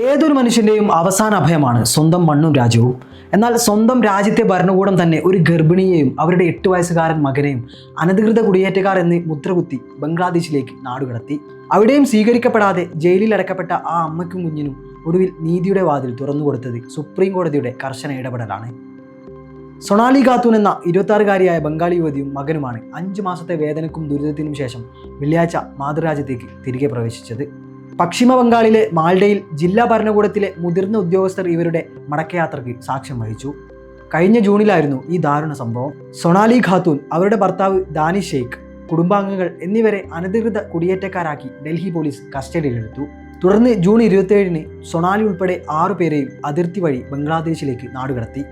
ഏതൊരു മനുഷ്യന്റെയും അവസാന അഭയമാണ് സ്വന്തം മണ്ണും രാജ്യവും. എന്നാൽ സ്വന്തം രാജ്യത്തെ ഭരണകൂടം തന്നെ ഒരു ഗർഭിണിയെയും അവരുടെ എട്ട് വയസ്സുകാരൻ മകനെയും അനധികൃത കുടിയേറ്റക്കാർ എന്ന് മുദ്രകുത്തി ബംഗ്ലാദേശിലേക്ക് നാടുകടത്തി. അവിടെയും സ്വീകരിക്കപ്പെടാതെ ജയിലിൽ അടക്കപ്പെട്ട ആ അമ്മയ്ക്കും കുഞ്ഞിനും ഒടുവിൽ നീതിയുടെ വാതിൽ തുറന്നുകൊടുത്തത് സുപ്രീം കോടതിയുടെ കർശന ഇടപെടലാണ്. സൊണാലി ഖാത്തൂൻ എന്ന ഇരുപത്താറുകാരിയായ ബംഗാളി യുവതിയും മകനുമാണ് അഞ്ച് മാസത്തെ വേദനക്കും ദുരിതത്തിനും ശേഷം വെള്ളിയാഴ്ച മാതൃരാജ്യത്തേക്ക് തിരികെ പ്രവേശിച്ചത്. പശ്ചിമ ബംഗാളിലെ മാൾഡയിൽ ജില്ലാ ഭരണകൂടത്തിലെ മുതിർന്ന ഉദ്യോഗസ്ഥർ ഇവരുടെ മടക്കയാത്രയ്ക്ക് സാക്ഷ്യം വഹിച്ചു. കഴിഞ്ഞ ജൂണിലായിരുന്നു ഈ ദാരുണ സംഭവം. സൊണാലി ഖാത്തൂൻ അവരുടെ ഭർത്താവ് ദാനി ഷെയ്ഖ് കുടുംബാംഗങ്ങൾ എന്നിവരെ അനധികൃത കുടിയേറ്റക്കാരാക്കി ഡൽഹി പോലീസ് കസ്റ്റഡിയിലെടുത്തു. തുടർന്ന് ജൂൺ ഇരുപത്തിയേഴിന് സൊണാലി ഉൾപ്പെടെ ആറുപേരെയും അതിർത്തി വഴി ബംഗ്ലാദേശിലേക്ക് നാടുകടത്തി.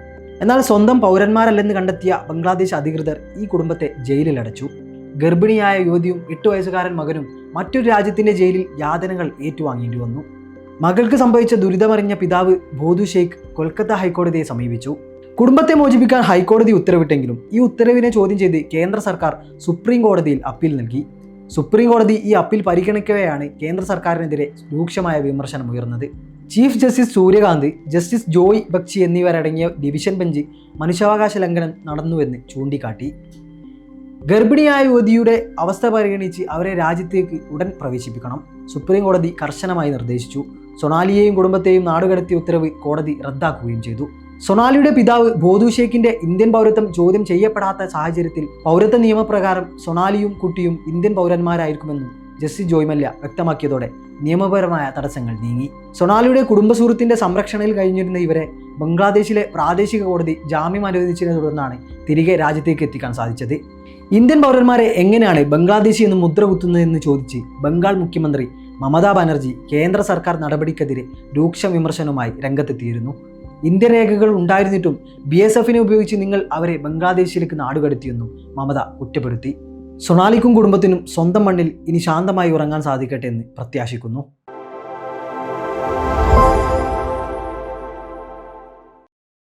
എന്നാൽ സ്വന്തം പൗരന്മാരല്ലെന്ന് കണ്ടെത്തിയ ബംഗ്ലാദേശ് അധികൃതർ ഈ കുടുംബത്തെ ജയിലിലടച്ചു. ഗർഭിണിയായ യുവതിയും എട്ട് വയസ്സുകാരൻ മകനും മറ്റൊരു രാജ്യത്തിന്റെ ജയിലിൽ യാതനകൾ ഏറ്റുവാങ്ങേണ്ടി വന്നു. മകൾക്ക് സംഭവിച്ച ദുരിതമറിഞ്ഞ പിതാവ് ബോധു ഷെയ്ഖ് കൊൽക്കത്ത ഹൈക്കോടതിയെ സമീപിച്ചു. കുടുംബത്തെ മോചിപ്പിക്കാൻ ഹൈക്കോടതി ഉത്തരവിട്ടെങ്കിലും ഈ ഉത്തരവിനെ ചോദ്യം ചെയ്ത് കേന്ദ്ര സർക്കാർ സുപ്രീം കോടതിയിൽ അപ്പീൽ നൽകി. സുപ്രീം കോടതി ഈ അപ്പീൽ പരിഗണിക്കവെയാണ് കേന്ദ്ര സർക്കാരിനെതിരെ രൂക്ഷമായ വിമർശനം ഉയർന്നത്. Chief justice Suryakant justice Joy Bakshi എന്നിവരടങ്ങിയ ഡിവിഷൻ ബെഞ്ച് മനുഷ്യാവകാശ ലംഘനം നടന്നുവെന്ന് ചൂണ്ടിക്കാട്ടി. ഗർഭിണിയായ യുവതിയുടെ അവസ്ഥ പരിഗണിച്ച് അവരെ രാജ്യത്തേക്ക് ഉടൻ പ്രവേശിപ്പിക്കണം. സുപ്രീം കോടതി കർശനമായി നിർദ്ദേശിച്ചു. സൊണാലിയെയും കുടുംബത്തെയും നാടുകടത്തിയ ഉത്തരവ് കോടതി റദ്ദാക്കുകയും ചെയ്തു. സൊണാലിയുടെ പിതാവ് ബോധു ഷേഖിന്റെ ഇന്ത്യൻ പൗരത്വം ചോദ്യം ചെയ്യപ്പെടാത്ത സാഹചര്യത്തിൽ പൗരത്വ നിയമപ്രകാരം സൊണാലിയും കുട്ടിയും ഇന്ത്യൻ പൗരന്മാരായിരിക്കുമെന്നും ജസ്റ്റിസ് ജോയ്മല്ല വ്യക്തമാക്കിയതോടെ നിയമപരമായ തടസ്സങ്ങൾ നീങ്ങി. സൊണാലിയുടെ കുടുംബസുഹൃത്തിന്റെ സംരക്ഷണയിൽ കഴിഞ്ഞിരുന്ന ഇവരെ ബംഗ്ലാദേശിലെ പ്രാദേശിക കോടതി ജാമ്യം അനുവദിച്ചതിനെ തുടർന്നാണ് തിരികെ രാജ്യത്തേക്ക് എത്തിക്കാൻ സാധിച്ചത്. ഇന്ത്യൻ പൗരന്മാരെ എങ്ങനെയാണ് ബംഗ്ലാദേശി എന്ന് മുദ്ര കുത്തുന്നതെന്ന് ചോദിച്ച് ബംഗാൾ മുഖ്യമന്ത്രി മമതാ ബാനർജി കേന്ദ്ര സർക്കാർ നടപടിക്കെതിരെ രൂക്ഷ വിമർശനവുമായി രംഗത്തെത്തിയിരുന്നു. ഇന്ത്യൻ രേഖകൾ ഉണ്ടായിരുന്നിട്ടും ബി എസ് എഫിനെ ഉപയോഗിച്ച് നിങ്ങൾ അവരെ ബംഗ്ലാദേശിലേക്ക് നാടുകടത്തിയെന്നും മമത കുറ്റപ്പെടുത്തി. സൊണാലിക്കും കുടുംബത്തിനും സ്വന്തം മണ്ണിൽ ഇനി ശാന്തമായി ഉറങ്ങാൻ സാധിക്കട്ടെ എന്ന് പ്രത്യാശിക്കുന്നു.